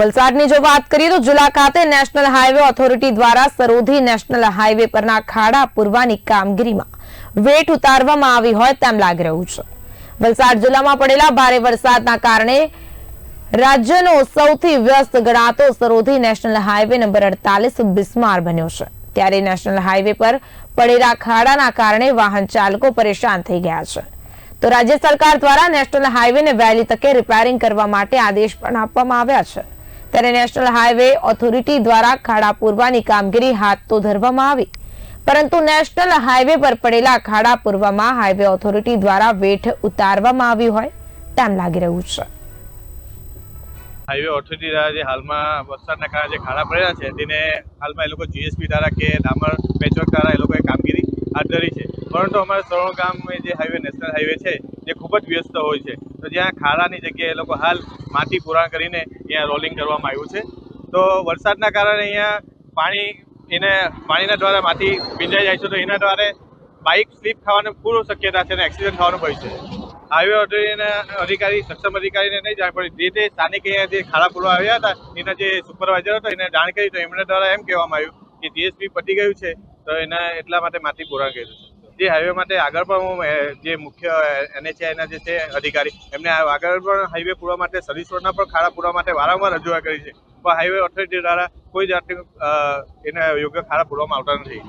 વલસાડની જો વાત કરીએ તો જુલા ખાતે નેશનલ હાઈવે ઓથોરિટી દ્વારા સરોધી નેશનલ હાઈવે પરના ખાડા પૂરવાની કામગીરીમાં વેટ ઉતારવામાં આવી હોય તેમ લાગી રહ્યું છે. વલસાડ જિલ્લામાં પડેલા ભારે વરસાદના કારણે રાજ્યનો સૌથી વ્યસ્ત ગણાતો સરોધી નેશનલ હાઈવે નંબર અડતાલીસ બિસ્માર બન્યો છે. ત્યારે નેશનલ હાઈવે પર પડેલા ખાડાના કારણે વાહન ચાલકો પરેશાન થઈ ગયા છે. તો રાજ્ય સરકાર દ્વારા નેશનલ હાઈવેને વહેલી તકે રિપેરિંગ કરવા માટે આદેશ પણ આપવામાં આવ્યા છે. ત્યારે નેશનલ હાઈવે ઓથોરિટી દ્વારા ખાડા પૂરવાની કામગીરી હાથ તો ધરવામાં આવી. પરંતુ નેશનલ હાઈવે પર પડેલા ખાડા પૂરવામાં હાઈવે ઓથોરિટી દ્વારા વેઠ ઉતારવામાં આવી હોય તેમ લાગી રહ્યું છે. હાઈવે ઓથોરિટી દ્વારા જે હાલમાં વરસાદના કારણે જે ખાડા પડેલા છે, તેને હાલમાં એ લોકો જીએસપી દ્વારા કે ડામર પેચવર્ક દ્વારા એ લોકોએ કામગીરી પરંતુ અમારા સરોણ ગામ જે હાઈવે નેશનલ હાઈવે છે જે ખૂબ જ વ્યસ્ત હોય છે. તો જ્યાં ખાડાની જગ્યાએ એ લોકો હાલ માટી પુરાણ કરીને અહીંયા રોલિંગ કરવામાં આવ્યું છે. તો વરસાદના કારણે અહીંયા પાણી, એને પાણીના દ્વારા માટી ભીંજાઈ જાય છે, તો એના દ્વારા બાઇક સ્લીપ ખાવાની પૂર્વ શક્યતા છે અને એક્સિડન્ટ થવાનું ભય છે. હાઈવે ઓથોરિટીના અધિકારી, સક્ષમ અધિકારીને નહીં જાણ પડી. જે તે સ્થાનિક અહીંયા જે ખાડા પૂરવા આવ્યા હતા, એના જે સુપરવાઇઝર હતો, એને જાણ કરી તો એમના દ્વારા એમ કહેવામાં આવ્યું કે જીએસપી પતી ગયું છે, તો એના એટલા માટે માટી પુરાણ કર્યું છે. જે હાઈવે માટે આગળ પણ હું જે મુખ્ય એનએચઆઈના જે છે અધિકારી, એમને આગળ પણ હાઈવે પૂરવા માટે સર્વિસ રોડના પણ ખાડા પૂરવા માટે વારંવાર રજૂઆત કરી છે. પણ હાઈવે ઓથોરિટી દ્વારા કોઈ જાતની એના યોગ્ય ખાડા પૂરવામાં આવતા નથી.